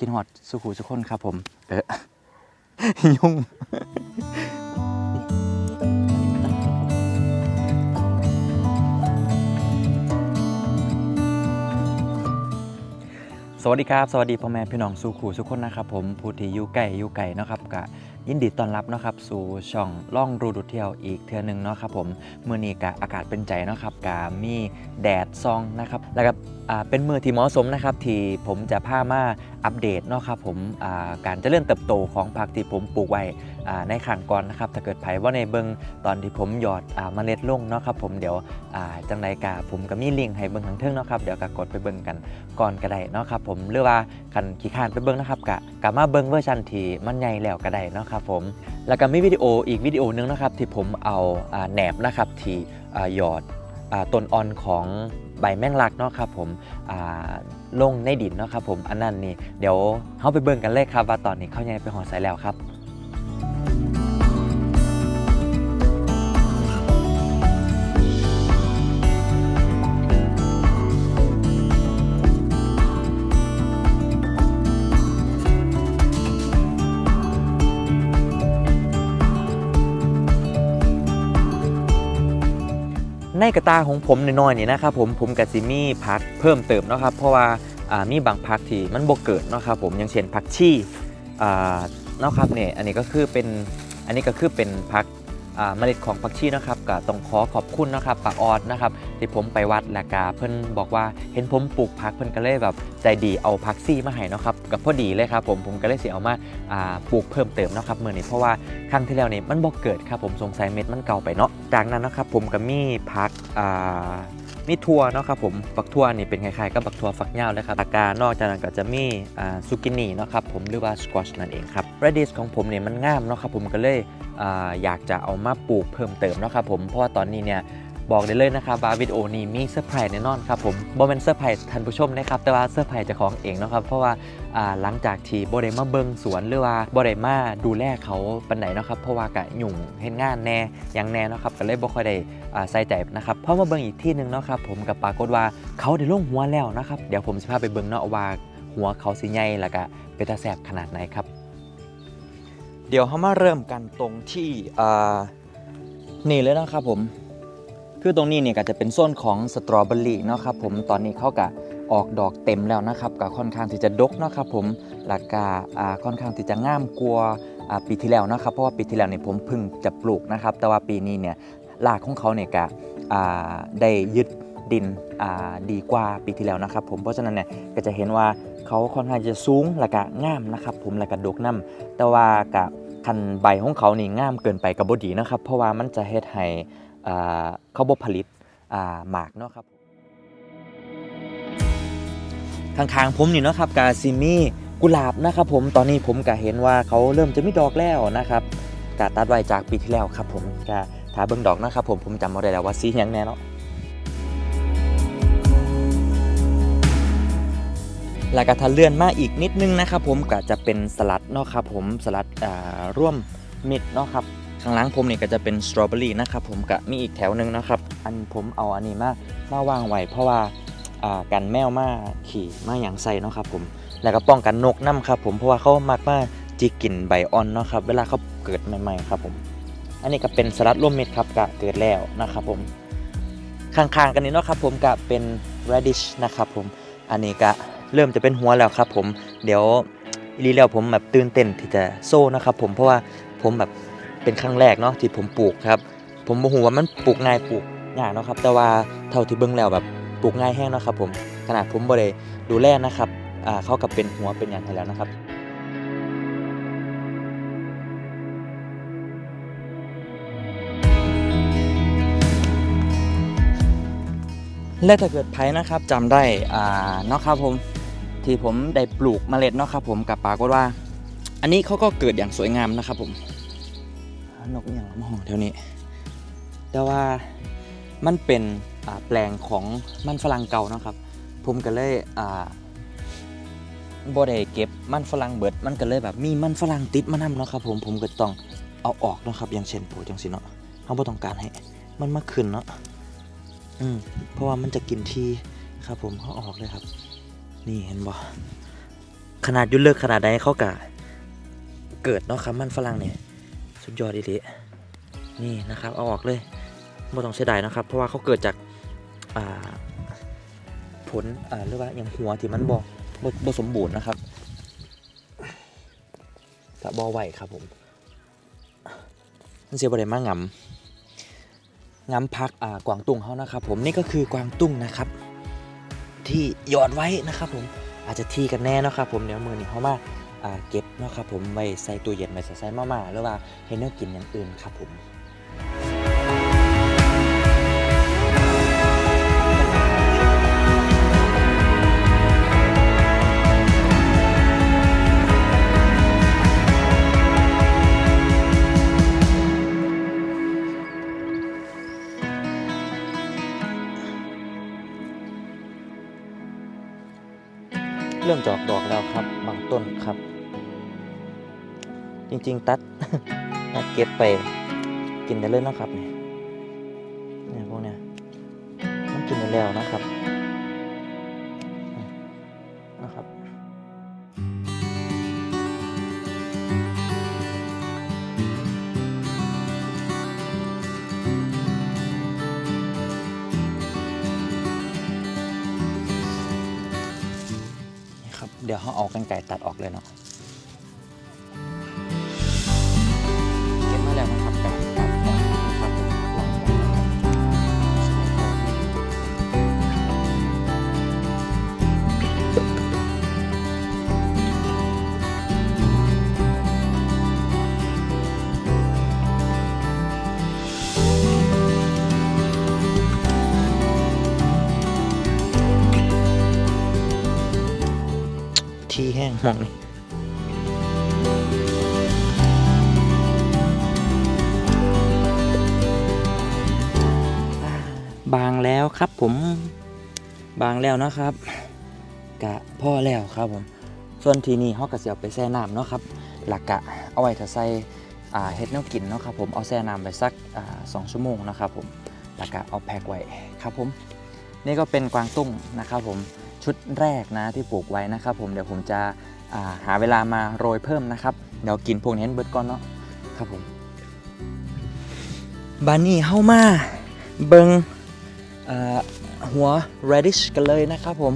กินหอดสุขุสุขคนครับผม เออยุ่งสวัสดีครับ สวัสดีพ่อแม่พี่น้องสู่ขู่สุขคนนะครับผมผู้ที่อยู่ไก่อยู่ไก่นะครับกะ ยินดีต้อนรับเนาะครับสู่ช่องล่องรูดูเที่ยวอีกเทือหนึงเนาะครับผมมือนี้กะอากาศเป็นใจเนาะครับกะมีแดดซองนะครับแล้วก็เป็นมือที่เหมาะสมนะครับที่ผมจะพามาอัปเดตเนาะครับผมการเจริญเติบโตของผักที่ผมปลูกไว้ในขังก่อนนะครับถ้าเกิดไผว่าในเบิงตอนที่ผมหยอดอเมล็ดลงเนาะครับผมเดี๋ยวจังไรกะผมก็มีลิงก์ให้เบิงทางเทิงเนาะครับเดี๋ยวก็กดไปเบิงกันก่อนก็ได้เนาะครับผมหรือว่าคันขี้ข้านไปเบิงนะครับกะกะมาเบิงเวอร์ชันที่มันใหญ่แล้วก็ได้เนาะครับผมแล้วก็มีวิดีโออีกวิดีโอหนึงนะครับที่ผมเอาแหนบนะครับที่หยอดต้นอ่อนของใบแมงลักเนาะครับผมอ่าลงในดินเนาะครับผมอันนั้นนี่เดี๋ยวเขาไปเบิ่งกันเลยครับว่าตอนนี้เขายังไปหอดใส่แล้วครับ กระตาของผมน้อยๆนี่นะครับผมผมกับซิมี่พักเพิ่มเติมเนาะครับเพราะว่ามีบางพักที่มันบกเกิดเนาะครับผมอย่างเช่นพักชี่เนาะครับเนี่ยอันนี้ก็คือเป็นอันนี้ก็คือเป็นพัก เมล็ดของผักชีนะครับก็ต้องขอขอบคุณนะครับป้าออดนะครับที่ผมไปวัดและกาเพิ่นบอกว่าเห็นผมปลูกพักเพิ่นก็เลยแบบใจดีเอาพักซี่มาให้นะครับกับพอดีเลยครับผมผมก็เลยเสียเอามาาปลูกเพิ่มเติมนะครับเมื่อนี้เพราะว่าครั้งที่แล้วนี่มันบอกเกิดครับผมสงสัยเม็ดมันเก่าไปเนาะจากนั้นนะครับผมก็มีพักอ่า มีทั่วเนาะครับผมฝักทั่วนี่เป็นคล้ายๆกับฝักทั่วฝักยาวเลยครับอากกานอกจากนั้นก็จะมีอ่าซูกินี่เนาะครับผมหรือว่าสควอชนั่นเองครับเรดิสของผมเนี่ยมันงามเนาะครับผมก็เลยอ่าอยากจะเอามาปลูกเพิ่มเติมเนาะครับผมเพราะว่าตอนนี้เนี่ย บอกได้เลยนะครับว่าวิดีโอนี้มีเซอร์ไพรส์แน่นอนครับผมบ่เป็นเซอร์ไพรส์ท่านผู้ชมนะครับแต่ว่าเซอร์ไพรส์จ้าของเองนะครับเพราะว่าหลังจากที่บริมาเบิงสวนหรือว่าบริมาดูแลเขาปันไหนเนาะครับเพราะว่ากะยุ่งเห็นงานแน่ยังแน่เนาะครับก็เลยบ่ค่อยได้ใส่ใจนะครับเพราะมาเบิงอีกที่หนึ่งเนาะครับผมกับปรากฏว่าเขาได้ลงหัวแล้วนะครับเดี๋ยวผมจะพาไปเบิงเนาะว่าหัวเขาสิใหญ่แล้วก็เป็นตาแสบขนาดไหนครับ เดี๋ยวเขามาเริ่มกันตรงที่นี่เลยนะครับผม คือตรงนี้เนี่ยก็จะเป็นโซนของสตรอเบอรี่เนาะครับผมตอนนี้เขากะออกดอกเต็มแล้วนะครับก็ค่อนข้างที่จะดกเนาะครับผมหลักกาอ่าค่อนข้างที่จะงามกว่าอ่าปีที่แล้วนะครับเพราะว่าปีที่แล้วเนี่ยผมเพิ่งจะปลูกนะครับ แต่ว่าปีนี้เนี่ยรากของเขาเนี่ยก็อ่าได้ยึดดินอ่าดีกว่าปีที่แล้วนะครับ ผมเพราะฉะนั้นเนี่ยก็จะเห็นว่าเขาค่อนข้างจะสูงและก็งามนะครับ ผมและก็ดกน้ำแต่ว่ากับคันใบของเขานี่งามเกินไปกับบดีนะครับ เพราะว่ามันจะเฮ็ดให้ เขาบ่ผลิตหมากเนาะครับข้างๆผมนี่เนาะครับกาซิมีกุหลาบนะครับผมตอนนี้ผมก็เห็นว่าเขาเริ่มจะมีดอกแล้วนะครับกาตัดไว้จากปีที่แล้วครับผมกาถ้าเบิ่งดอกนะครับผมผมจำบ่ได้แล้วว่าสีหยังแน่เนาะแล้วก็ถ้าเลื่อนมาอีกนิดนึงนะครับผมก็จะเป็นสลัดเนาะครับผมสลัดร่วมมิตรเนาะครับ ข้างหลังผมนี่ก็จะเป็นสตรอเบอรี่นะครับผมก็มีอีกแถวหนึ่งนะครับ อันผมเอาอันนี้มามาวางไว้เพราะว่าอ่ากันแมวมาขี่มาอย่างใส่เนาะครับผมแล้วก็ป้องกันนกน้ำครับผมเพราะว่าเขามักมาจิกกินใบอ่อนเนาะครับเวลาเขาเกิดใหม่ ๆ ครับผม อันนี้ก็เป็นสลัดร่วมมิตรครับก็เกิดแล้วนะครับผมข้างๆกันนี้เนาะครับผมก็เป็น radish นะครับผมอันนี้ก็เริ่มจะเป็นหัวแล้วครับผมเดี๋ยวอีรีแล้วผมแบบตื่นเต้นที่จะโซ่นะครับผมเพราะว่าผมแบบ เป็นครั้งแรกเนาะที่ผมปลูกครับ ผมบ่ฮู้ว่ามันปลูกง่ายปลูกยากเนาะครับ แต่ว่าเท่าที่เบิ่งแล้วแบบปลูกง่ายแห้งเนาะครับ ผมขนาดผมบ่ได้ดูแลนะครับอ่าเขากับเป็นหัวเป็นอย่างไรแล้วนะครับและถ้าเกิดไผนะครับจำได้อ่าเนาะครับผมที่ผมได้ปลูกเมล็ดเนาะครับผมกับปากว่า อันนี้เขาก็เกิดอย่างสวยงามนะครับผม นกอหย่างมาห้องแถวนี้ แต่ว่ามันเป็นแปลงของมันฝรั่งเก่านะครับ ผมก็เลยอ่าบ่ได้เก็บมันฝรั่งเบิด มันก็เลยแบบมีมันฝรั่งติดมานำเนาะครับผมผมก็ต้องเอาออกเนาะครับ อย่างเช่นโพจังสิเนาะเฮาบ่ต้องการให้ มันมาขึ้นเนาะอืมเพราะว่ามันจะกินที่ครับ ผมเขาออกเลยครับ นี่เห็นบ่ขนาดยุ่เลิกขนาดใดเขากะเกิดเนาะครับมันฝรั่งเนี่ย สุดยอดอีหลีนี่นะครับเอาออกเลยไม่ต้องเสียดายนะครับ เพราะว่าเขาเกิดจากอ่าผลอ่าเรียกว่าอย่างหัวที่มันบอบสมบูรณ์นะครับกะบอไหวครับผมมันเสียบริมางำงำพักอ่ากวางตุ้งเขานะครับ ผมนี่ก็คือกวางตุ้งนะครับ ที่หยอดไว้นะครับ ผมอาจจะทีกันแน่นะครับ ผมเดี๋ยวมือนี่เขามาอ่า เก็บเนาะครับผมไว้ใส่ตู้เย็นไว้ใส่ใส่มาม่าหรือว่าให้เนื้อกินอย่างอื่นครับผม เริ่มจอกดอกแล้วครับบางต้นครับ จริงๆ ตัดตัดเก็บไปกินได้เลยนะครับเนี่ยเนี่ยพวกเนี้ยมันกินได้แล้วนะครับ ดี๋ยวเขาเอากันไก่ตัดออกเลยเนาะ ห้งมองนี่บางแล้วครับผมบางแล้วนะครับ กะพ่อแล้วครับผม ส่วนทีนี้เขาก็จะเอาไปแช่น้ำเนาะครับหลักกะเอาไว้ถ้าใส่อ่าเฮ็ดแนวกินเนาะครับผมเอาแช่น้ำไปสักอ่าสองชั่วโมงนะครับผมหลักกะเอาแพ็คไว้ครับผม นี่ก็เป็นกวางตุ้งนะครับผม ชุดแรกนะที่ปลูกไว้นะครับผมเดี๋ยวผมจะาหาเวลามาโรยเพิ่มนะครับ เดี๋ยวกินพวกนี้เบิดก่อนเนาะครับผมบานนี่เข้ามาเบิงหัว radish กันเลยนะครับผม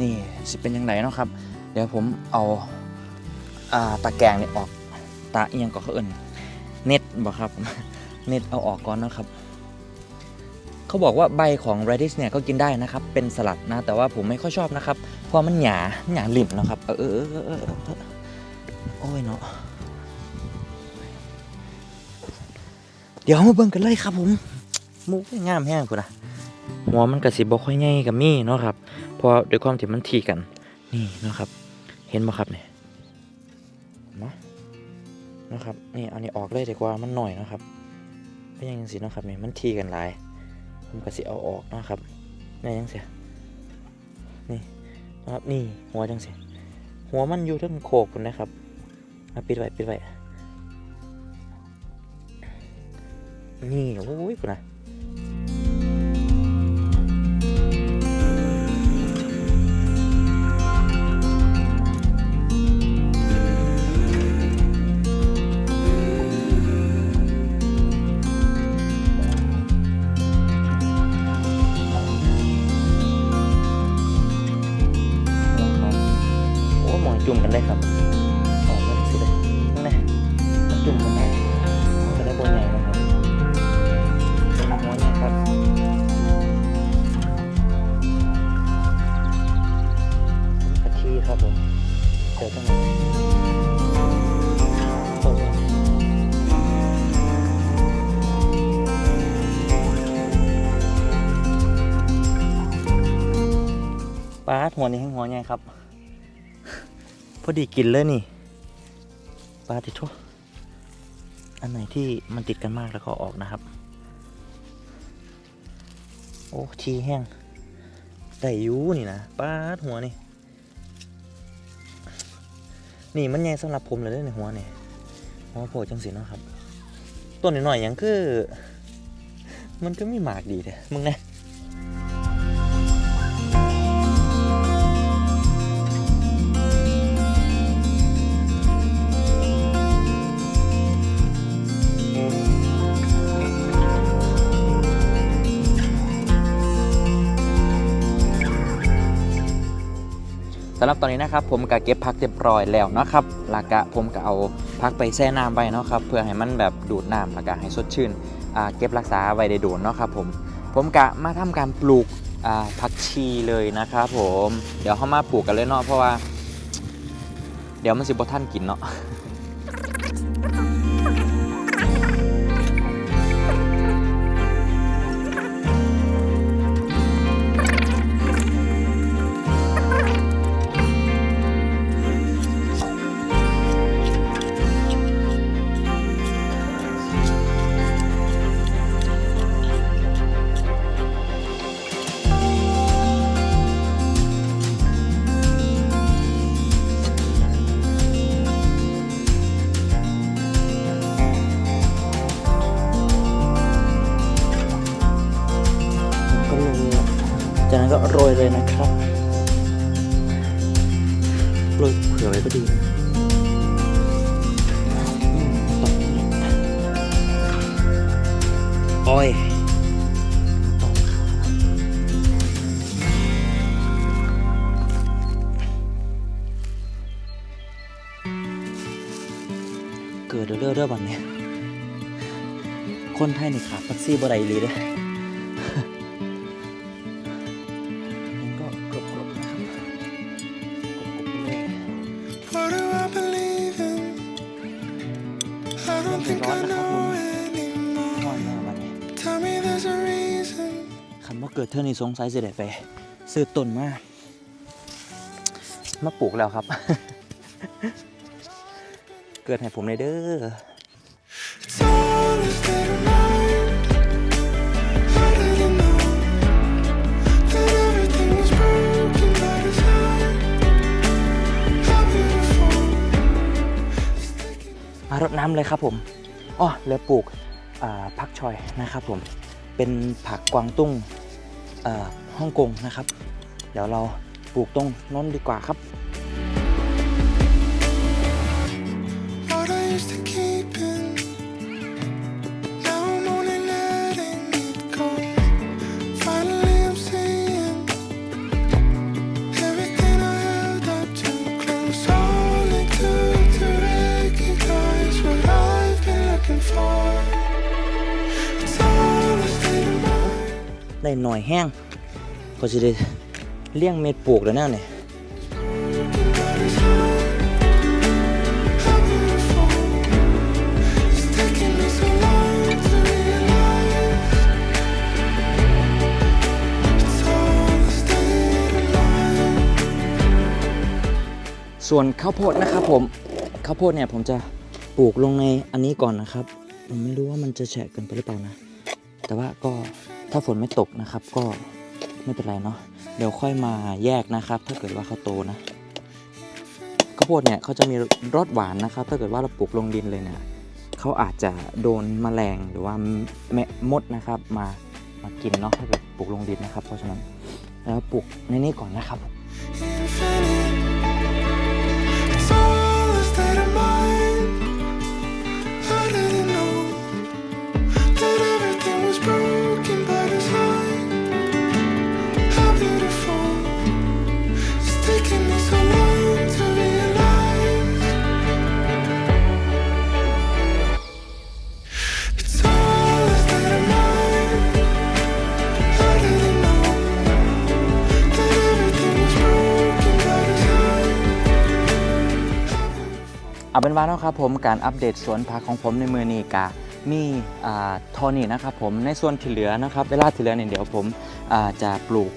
นี่สิเป็นยังไงเนาะครับ เดี๋ยวผมเอาอาตะแกรงเนี่ยออกตาเอียงก็เขาเอินเน็ตบอกครับเน็ตเอาออกก่อนเนาะครับ เขาบอกว่าใบของ radish เนี่ยก็กินได้นะครับ เป็นสลัดนะ แต่ว่าผมไม่ค่อยชอบนะครับ เพราะมันหยาหยาหลิมนะครับ เออเออเออเออโอ้ยเนาะ เดี๋ยวมาเบิ่งกันเลยครับผม มุกงามแห้งพุ่นะหัวมันกระสิบบ่ค่อยใหญ่กับมี่เนาะครับ เพราะด้วยความที่มันทีกัน นี่เนาะครับ เห็นบ่ครับเนี่ยมานะครับ นี่เอานี้ออกเลยดีกว่ามันหน่อยเนาะครับเป็นยังสิเนาะครับเนี่ยมันทีกันหลาย ผมก็สิเอาออกนะครับนี่ยังเสียนี่นะครับนี่หัวจังเสียหัวมันอยู่ทั้งโขกคุณนะครับมาปิดไว้ปิดไว้นี่โอ้ยคุณนะ เจอตั้งไหนโอ้โหปลาหัวนี้ห้หัวใหญ่ครับ พอดีกินเลยนี่ปลาติดทั่วอันไหนที่มันติดกันมากแล้วก็ออกนะครับ โอ้ทีแห้งได้ยูนี่นะปลาหัวนี่ นี่มันใหญ่สำหรับผมเลยด้อในหัวเนี่ยหัวโผล่จังสีเนาะครับ ต้นหน่อยๆอยังคือ มันก็มีหมากดีเด้มึงนะ สำหรับตอนนี้นะครับผมก็เก็บพักเรียบร้อยแล้วนะครับหลักกะผมก็เอาพักไปแช่น้ำไว้เนาะครับเพื่อให้มันแบบดูดน้ำหลักกะให้สดชื่นเก็บรักษาไว้ได้โดนเนาะครับผมผมกะมาทำการปลูกผักชีเลยนะครับผมเดี๋ยวเข้ามาปลูกกันเลยเนาะเพราะว่า เดี๋ยวมันสิบท่านกินเนาะ โรยเลยนะครับโรยเผื่อไว้ก็ดีอืมตบโอ้ยตบค่ะเกิดเรื่อยๆเรื่อยวันนี้คนไทยนี่ขาดแท็กซี่บ่ได้อีหลีเด้อ เกิดเธอนี่สงสัยสิได้ไปซื้อต้นมามาปลูกแล้วครับ เกิดให้ผมเลยเด้อมารดน้ำเลยครับผมอ๋อเหลือปลูกผักชอยนะครับผม เป็นผักกวางตุ้ง ฮ่องกงนะครับ เดี๋ยวเราปลูกตรงน้นดีกว่าครับ what I used to ได้หน่อยแห้งก็จะได้เลี้ยงเม็ดปลูกแล้วแน่เนี่ยส่วนข้าวโพดนะครับผมข้าวโพดเนี่ยผมจะปลูกลงในอันนี้ก่อนนะครับ ผมไม่รู้ว่ามันจะแฉะเกินไปหรือเปล่านะ แต่ว่าก็ ถ้าฝนไม่ตกนะครับก็ไม่เป็นไรเนาะเดี๋ยวค่อยมาแยกนะครับ ถ้าเกิดว่าเขาโตนะข้าวโพดเนี่ยเขาจะมีรสหวานนะครับ ถ้าเกิดว่าเราปลูกลงดินเลยเนี่ยเขาอาจจะโดนแมลงหรือว่าแมมดนะครับ มามากินเนาะถ้าเกิดปลูกลงดินนะครับ เพราะฉะนั้นแล้วปลูกในนี้ก่อนนะครับ เอาเป็นว่าเนาะครับผมการอัปเดตสวนผักของผมในมือนี้กะมีอ่าเทอนี่นะครับผมในส่วนที่เหลือนะครับ เวลาที่เหลือเนี่ยเดี๋ยวผมจะปลูก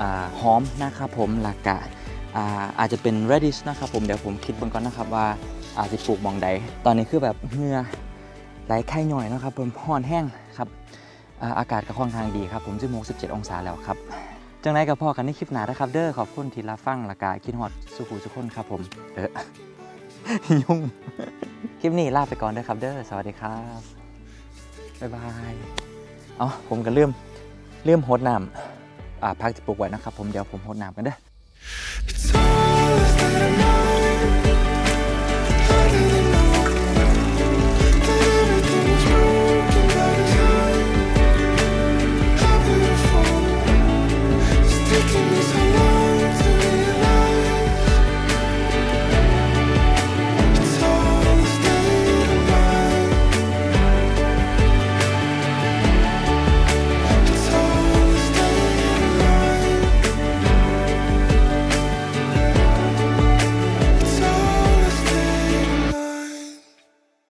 อหอมนะครับผมหลักกะอาอาจจะเป็น radish นะครับผมเดี๋ยวผมคิดเบิ่งก่อนนะครับว่าอาจจะปลูกมองใด ตอนนี้คือแบบเหงื่อไหลไข้หน่อยนะครับผมห้อนแห้งครับอากาศก็ค่อนข้างดีครับผม16 17 องศาแล้วครับจังไรกับพ่อกันในคลิปหนานะครับเด้อขอบคุณที่รับฟังและกาคิดฮอดสุขุสุขคนครับผมเออ ยุ่ง คลิปนี้ลาไปก่อนเด้อครับ เด้อสวัสดีครับ บ๊ายบายเอาผมก็เริ่มเริ่มโฮดน้ำอ่าพักจะปลูกไว้นะครับ ผมเดี๋ยวผมโฮดน้ำกันเด้อ